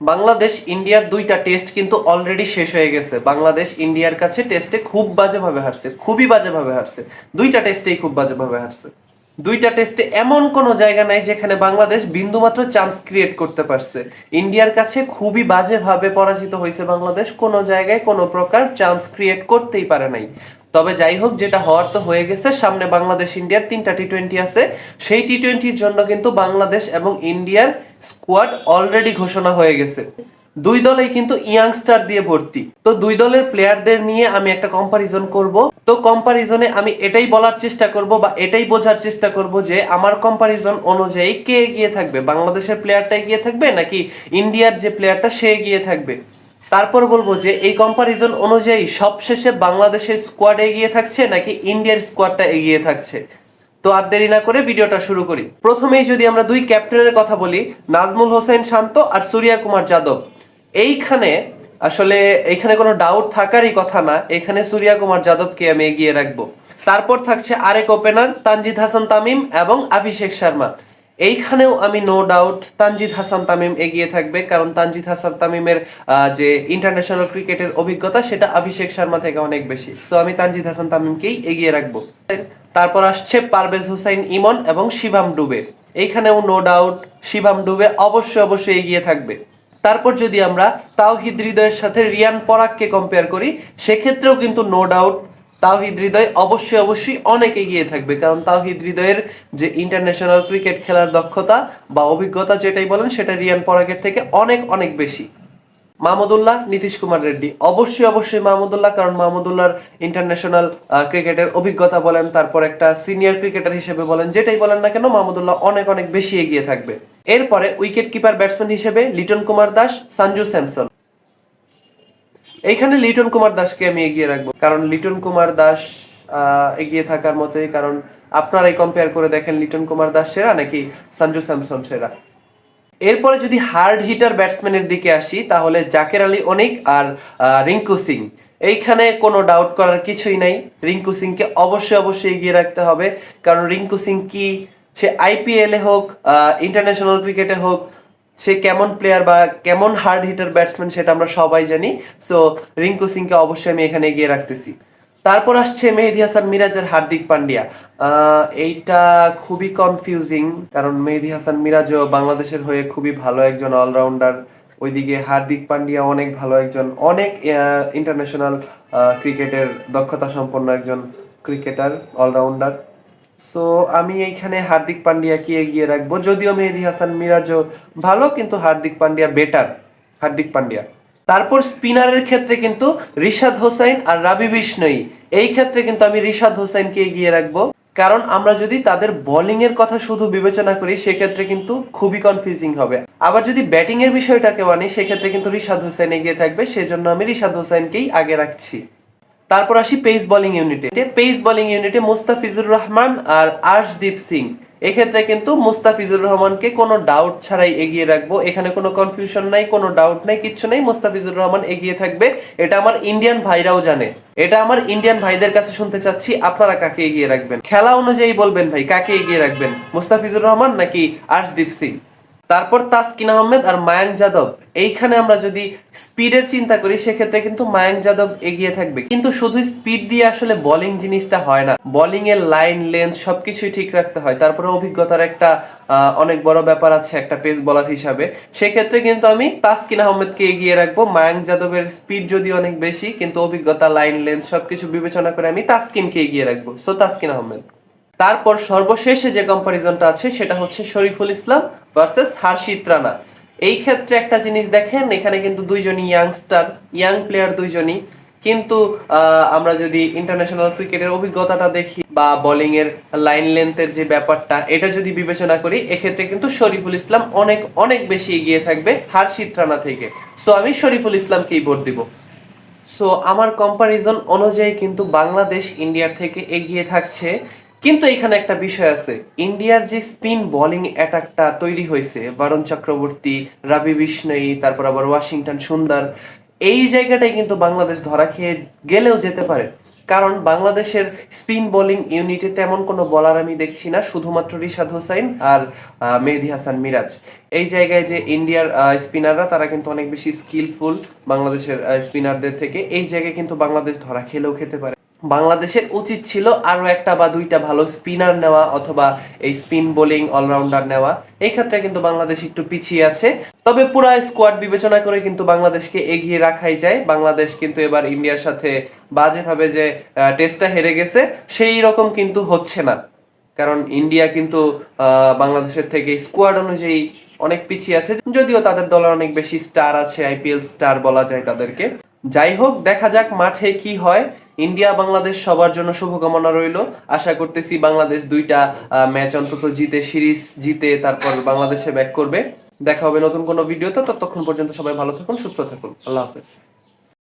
বাংলাদেশ, ইন্ডিয়ার দুইটা টেস্ট কিন্তু অলরেডি শেষ হয়ে গেছে। বাংলাদেশ, ইন্ডিয়ার কাছে টেস্টে খুব বাজেভাবে হারছে, খুবই বাজেভাবে হারছে। দুইটা টেস্টেই খুব বাজেভাবে হারছে। দুইটা টেস্টে এমন কোনো জায়গা নাই যেখানে বাংলাদেশ বিন্দুমাত্র চান্স ক্রিয়েট করতে পারছে। ইন্ডিয়ার কাছে খুবই বাজেভাবে পরাজিত হয়েছে বাংলাদেশ, কোনো জায়গায় কোনো প্রকার চান্স ক্রিয়েট করতেই পারে নাই। তবে যাই হোক যেটা হওয়ার তো হয়ে গেছে, সামনে বাংলাদেশ, ইন্ডিয়ার তিনটা টি টোয়েন্টি আছে। সেই টি টোয়েন্টির জন্য কিন্তু বাংলাদেশ এবং ইন্ডিয়ার স্কোয়াড অলরেডি ঘোষণা হয়ে গেছে। দুই দলেই কিন্তু ইয়াংস্টার দিয়ে ভর্তি। তো দুই দলের প্লেয়ারদের নিয়ে আমি একটা কম্পারিজন করব। তো কম্পারিজনে আমি এটাই বলার চেষ্টা করব বা এটাই বোঝার চেষ্টা করব যে আমার কম্পারিজন অনুযায়ী কে এগিয়ে থাকবে? বাংলাদেশের প্লেয়ারটা এগিয়ে থাকবে নাকি ইন্ডিয়ার যে প্লেয়ারটা সে এগিয়ে থাকবে? তারপর বলব যে এই কম্পারিজন অনুযায়ী সবশেষে বাংলাদেশের স্কোয়াড এগিয়ে থাকছে নাকি ইন্ডিয়ার স্কোয়াডটা এগিয়ে থাকছে? তো আর দেরি না করে ভিডিওটা শুরু করি। প্রথমেই যদি আমরা দুই ক্যাপ্টেনের কথা বলি, নাজমুল হোসেন শান্ত আর সূর্যা কুমার যাদব। এইখানে আসলে এইখানে কোনো ডাউট থাকারই কথা না, এখানে সূর্যা কুমার যাদবকে আমি এগিয়ে রাখব। তারপর থাকছে আরেক ওপেনার তানজিদ হাসান তামিম এবং অভিষেক শর্মা। এইখানেও আমি নো ডাউট তানজিদ হাসান তামিম এগিয়ে থাকবে, কারণ তানজিদ হাসান তামিমের যে ইন্টারন্যাশনাল ক্রিকেটের অভিজ্ঞতা, সেটা অভিষেক শর্মা থেকে অনেক বেশি। সো আমি তানজিদ হাসান তামিমকেই এগিয়ে রাখব। তারপর আসছে পারভেজ হুসাইন ইমন এবং শিবাম ডুবে। এইখানেও নো ডাউট শিবাম ডুবে অবশ্যই অবশ্যই এগিয়ে থাকবে। তারপর যদি আমরা তাওহিদ হৃদয়ের সাথে রিয়ান পরাগকে কম্পেয়ার করি, সেক্ষেত্রেও কিন্তু নো ডাউট তাওহিদ হৃদয় অবশ্যই অবশ্যই অনেক এগিয়ে থাকবে। কারণ তাওহিদ হৃদয়ের যে ইন্টারন্যাশনাল ক্রিকেট খেলার দক্ষতা বা অভিজ্ঞতা যেটাই বলেন, সেটা রিয়ান পরাগের থেকে অনেক অনেক বেশি। মাহমুদুল্লাহ নীতিশ কুমার রেড্ডি। অবশ্যই অবশ্যই মাহমুদুল্লাহ কারণ মাহমুদুল্লাহর ইন্টারন্যাশনাল ক্রিকেটের অভিজ্ঞতা বলেন, তারপর একটা সিনিয়র ক্রিকেটার হিসেবে বলেন, যেটাই বলেন না কেন মাহমুদুল্লাহ অনেক অনেক বেশি এগিয়ে থাকবে। এরপরে উইকেট কিপার ব্যাটসম্যান হিসেবে লিটন কুমার দাস, সঞ্জু স্যামসন। এইখানে লিটন কুমার দাসকে আমি এগিয়ে রাখব। কারণ লিটন কুমার দাস এগিয়ে থাকার মতোই, কারণ আপনারাই কম্পেয়ার করে দেখেন লিটন কুমার দাস সেরা নাকি সঞ্জু স্যামসন সেরা। এরপরে যদি হার্ড হিটার ব্যাটসম্যানের দিকে আসি, তাহলে জাকের আলী অনেক আর রিঙ্কু সিং। এইখানে কোনো ডাউট করার কিছুই নাই। রিঙ্কু সিংকে অবশ্যই অবশ্যই এগিয়ে রাখতে হবে। কারণ রিঙ্কু সিং কি, সে আইপিএলে হোক ইন্টারন্যাশনাল ক্রিকেটে হোক সে কেমন প্লেয়ার বা কেমন হার্ড হিটার ব্যাটসম্যান সেটা আমরা সবাই জানি। সো রিঙ্কু সিংকে অবশ্যই আমি এখানে এগিয়ে রাখতেছি। তারপর আসছে মেহেদি হাসান মিরাজ আর হার্দিক পান্ডিয়া। এইটা খুবই কনফিউজিং কারণ মেহেদি হাসান মিরাজও বাংলাদেশের হয়ে খুবই ভালো একজন অলরাউন্ডার ওইদিকে হার্দিক পান্ডিয়া অনেক ভালো একজন, অনেক ইন্টারন্যাশনাল ক্রিকেটের দক্ষতা সম্পন্ন একজন ক্রিকেটার অলরাউন্ডার সো আমি এইখানে হার্দিক পান্ডিয়াকে এগিয়ে রাখব। যদিও মেহেদি হাসান মিরাজও ভালো, কিন্তু হার্দিক পান্ডিয়া বেটার হার্দিক পান্ডিয়া। তারপর স্পিনারের ক্ষেত্রে কিন্তু রিশাদ হোসাইন আর রাবি বিষ্ণই। এই ক্ষেত্রে কিন্তু আমি রিশাদ হোসাইনকে এগিয়ে রাখব। কারণ আমরা যদি তাদের বোলিং এর কথা শুধু বিবেচনা করি, সেক্ষেত্রে কিন্তু খুবই কনফিউজিং হবে। আবার যদি ব্যাটিং এর বিষয়টাকে আনি, সেক্ষেত্রে কিন্তু রিশাদ হোসেন এগিয়ে থাকবে। সেজন্য আমি রিশাদ হোসেনকেই আগে রাখছি। তারপর আসি পেস বোলিং ইউনিটে পেস বোলিং ইউনিটে মুস্তাফিজুর রহমান আর আর্শদীপ সিং। এক্ষেত্রে কিন্তু মুস্তাফিজুর রহমানকে কোনো ডাউট ছাড়াই এগিয়ে রাখব। এখানে কোনো কনফিউশন নাই, কোনো ডাউট নাই, কিচ্ছু নাই। মুস্তাফিজুর রহমান এগিয়ে থাকবে। এটা আমার ইন্ডিয়ান ভাইরাও জানে। এটা আমার ইন্ডিয়ান ভাইদের কাছে শুনতে চাচ্ছি। আপনারা কাকে এগিয়ে রাখবেন? খেলা অনুযায়ী বলবেন ভাই, কাকে এগিয়ে রাখবেন? মুস্তাফিজুর রহমান নাকি আর্শদীপ সিং? তারপর তাসকিন আহমেদ আর মায়াঙ্ক যাদব। এইখানে আমরা যদি স্পিডের চিন্তা করি, সেক্ষেত্রে কিন্তু মায়াঙ্ক যাদব এগিয়ে থাকবে। কিন্তু শুধু স্পিড দিয়ে আসলে বোলিং জিনিসটা হয় না। বোলিং এর লাইন, লেন্থ সবকিছুই ঠিক রাখতে হয়। তারপরে অভিজ্ঞতার একটা অনেক বড় ব্যাপার আছে একটা পেস বলার হিসাবে। সেক্ষেত্রে কিন্তু আমি তাসকিন আহমেদকে এগিয়ে রাখব। মায়াঙ্ক যাদবের স্পিড যদি অনেক বেশি, কিন্তু অভিজ্ঞতা, লাইন, লেন্থ সবকিছু বিবেচনা করে আমি তাসকিনকে এগিয়ে রাখব। সো তাসকিন আহমেদ। তারপর সর্বশেষে যে কম্পারিজনটা আছে, সেটা হচ্ছে শরীফুল ইসলাম ভার্সেস হার্ষিত রানা। এই ক্ষেত্রে একটা জিনিস দেখেন, এখানে কিন্তু দুইজনই ইয়াংস্টার ইয়াং প্লেয়ার দুইজনই। কিন্তু আমরা যদি ইন্টারন্যাশনাল ক্রিকেটের অভিজ্ঞতাটা দেখি বা বোলিং এর লাইন লেন্থের যে ব্যাপারটা, এটা যদি বিবেচনা করি, এক্ষেত্রে কিন্তু শরীফুল ইসলাম অনেক অনেক বেশি এগিয়ে থাকবে হার্ষিত রানা থেকে। সো আমি শরীফুল ইসলামকেই ভোট দিব। সো আমার কম্পারিজন অনুযায়ী কিন্তু বাংলাদেশ ইন্ডিয়ার থেকে এগিয়ে থাকছে। কিন্তু এখানে একটা বিষয় আছে। ইন্ডিয়ার যে স্পিন বোলিং অ্যাটাকটা তৈরি হয়েছে, বরুণ চক্রবর্তী, রাবি বিষ্ণয়ী তারপর আবার ওয়াশিংটন সুন্দর, এই জায়গাটাই কিন্তু বাংলাদেশ ধরা খেয়ে গেলেও যেতে পারে। কারণ বাংলাদেশের স্পিন বোলিং ইউনিটে তেমন কোনো বলার আমি দেখছি না, শুধুমাত্র রিশাদ হোসাইন আর মেহেদি হাসান মিরাজ। এই জায়গায় যে ইন্ডিয়ার স্পিনাররা, তারা কিন্তু অনেক বেশি স্কিলফুল বাংলাদেশের স্পিনারদের থেকে, এই জায়গায় কিন্তু বাংলাদেশ ধরা খেলেও খেতে পারে। বাংলাদেশের উচিত ছিল আরও একটা বা দুইটা ভালো স্পিনার নেওয়া অথবা এই স্পিন বোলিং অলরাউন্ডার নেওয়া। এই ক্ষেত্রে কিন্তু বাংলাদেশ একটু পিছিয়ে আছে। তবে পুরা স্কোয়াড বিবেচনা করে কিন্তু বাংলাদেশকে এগিয়ে রাখাই যায়। বাংলাদেশ কিন্তু এবার ইন্ডিয়ার সাথে বাজেভাবে যে টেস্টটা হেরে গেছে, সেই রকম কিন্তু হচ্ছে না। কারণ ইন্ডিয়া কিন্তু বাংলাদেশের থেকে স্কোয়াড অনুযায়ী অনেক পিছিয়ে আছে। যদিও তাদের দলে অনেক বেশি স্টার আছে আইপিএল স্টার বলা যায় তাদেরকে। যাই হোক, দেখা যাক মাঠে কি হয়। ইন্ডিয়া, বাংলাদেশ সবার জন্য শুভকামনা রইল। আশা করতেছি বাংলাদেশ দুইটা ম্যাচ অন্তত জিতে, সিরিজ জিতে, তারপর বাংলাদেশে ব্যাক করবে। দেখা হবে নতুন কোনো ভিডিওতে। ততক্ষণ পর্যন্ত সবাই ভালো থাকুন, সুস্থ থাকুন। আল্লাহ হাফেজ।